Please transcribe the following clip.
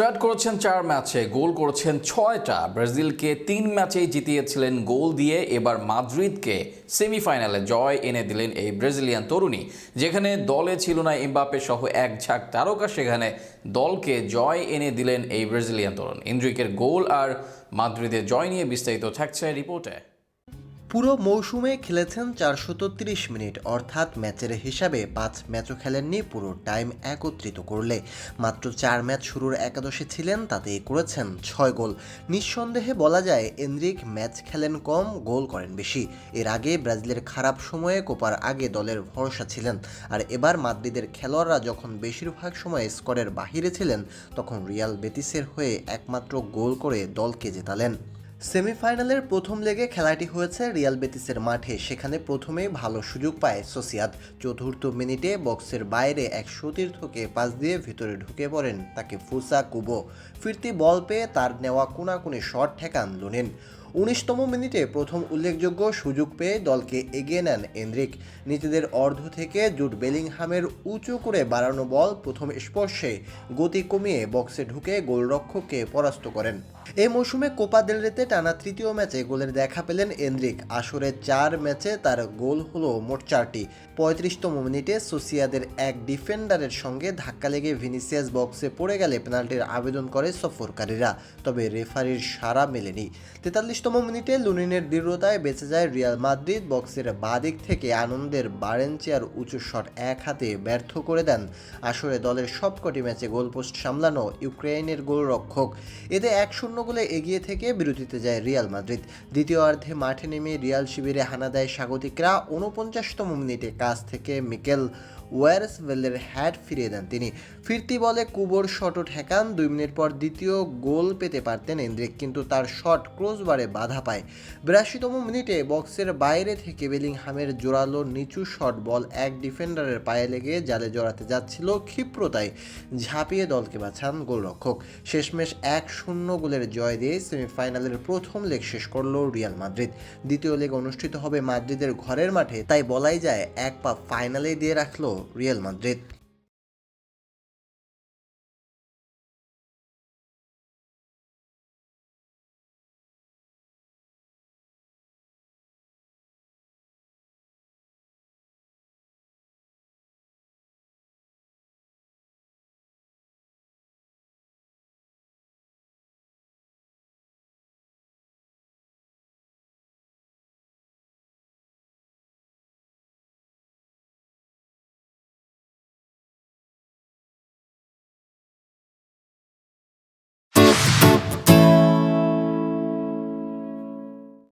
Start করেছেন চার ম্যাচে, গোল করেছেন ছয়টা। ব্রাজিলকে তিন ম্যাচেই জিতিয়েছিলেন গোল দিয়ে, এবার মাদ্রিদকে সেমিফাইনালে জয় এনে দিলেন এই ব্রাজিলিয়ান তরুণী। যেখানে দলে ছিল না এমবাপে সহ এক ঝাঁক তারকা, সেখানে দলকে জয় এনে দিলেন এই ব্রাজিলিয়ান তরুণ। ইন্দ্রিকের গোল আর মাদ্রিদের জয় নিয়ে বিস্তারিত থাকছে রিপোর্টে। পুরো মৌসুমে খেলেছেন চারশো মিনিট, অর্থাৎ ম্যাচের হিসাবে পাঁচ ম্যাচও খেলেননি, পুরো টাইম একত্রিত করলে। মাত্র চার ম্যাচ শুরুর একাদশে ছিলেন, তাতেই করেছেন ছয় গোল। নিঃসন্দেহে বলা যায় এন্দ্রিক ম্যাচ খেলেন কম, গোল করেন বেশি। এর আগে ব্রাজিলের খারাপ সময়ে কোপার আগে দলের ভরসা ছিলেন, আর এবার মাদ্রিদের খেলোয়াড়রা যখন বেশিরভাগ সময় স্কোরের বাহিরে ছিলেন, তখন রিয়াল বেতিসের হয়ে একমাত্র গোল করে দলকে জেতালেন। সেমিফাইনালের প্রথম লেগে খেলাটি হয়েছে রিয়াল বেতিসের মাঠে। সেখানে প্রথমেই ভালো সুযোগ পায় সোসিয়াদ। চতুর্থ মিনিটে বক্সের বাইরে এক সতীর্থকে পাস দিয়ে ভিতরে ঢুকে পড়েন তাকে ফুসা কুবো। ফিরতি বল পেয়ে তার নেওয়া কোনাকুনি শট ঠেকান লুনিন উনিশতম মিনিটে প্রথম উল্লেখযোগ্য সুযোগ পেয়ে দলকে এগিয়ে নেন এন্দ্রিক। নিজেদের অর্ধ থেকে জুট বেলিংহামের উঁচু করে বাড়ানো বল প্রথম স্পর্শে গতি কমিয়ে বক্সে ঢুকে গোলরক্ষককে পরাস্ত করেন। এই মৌসুমে কোপা দেল রেতে টানা তৃতীয় ম্যাচে গোলের দেখা পেলেন এনরিক। আসরে চার ম্যাচে তার গোল হলো মোট চারটি। পঁয়ত্রিশতম মিনিটে সোসিয়াদের এক ডিফেন্ডারের সঙ্গে ধাক্কা লেগে ভিনিসিয়াস বক্সে পড়ে গেলে পেনাল্টির আবেদন করে সফরকারীরা, তবে রেফারির সাড়া মেলেনি। তেতাল্লিশতম মিনিটে লুনিনের দৃঢ়তায় বেঁচে যায় রিয়াল মাদ্রিদ, বক্সের বাদিক থেকে আনন্দের বারেঞ্চিয়ার উঁচু শট এক হাতে ব্যর্থ করে দেন। আসরে দলের সবকটি ম্যাচে গোলপোস্ট সামলানো ইউক্রেনের গোলরক্ষক। এতে এক শূন্য গোলে এগিয়ে থেকে বিরতিতে যায় রিয়াল মাদ্রিদ। দ্বিতীয় অর্ধে মাঠে নেমে রিয়াল শিবিরে হানা দেয় স্বাগতিকরা। উনপঞ্চাশতম মিনিটে কাছ থেকে মিকেল ওয়ারেসভেলের হ্যাট ফিরিয়ে দেন তিনি। ফিরতি বলে কুবোর শটও ঠেকান। দুই মিনিট পর দ্বিতীয় গোল পেতে পারতেন এন্দ্রিক, কিন্তু তার শট ক্রসবারে বাধা পায়। বিরাশিতম মিনিটে বক্সের বাইরে থেকে বেলিংহামের জোরালো নিচু শট বল এক ডিফেন্ডারের পায়ে লেগে জালে জড়াতে যাচ্ছিল ক্ষিপ্রতায়। ঝাঁপিয়ে দলকে বাঁচান গোলরক্ষক। শেষমেশ এক শূন্য গোলের জয় দিয়ে সেমিফাইনালের প্রথম লেগ শেষ করল রিয়াল মাদ্রিদ। দ্বিতীয় লেগ অনুষ্ঠিত হবে মাদ্রিদের ঘরের মাঠে, তাই বলাই যায় এক পা ফাইনালে দিয়ে রাখল রিয়াল মাদ্রিদ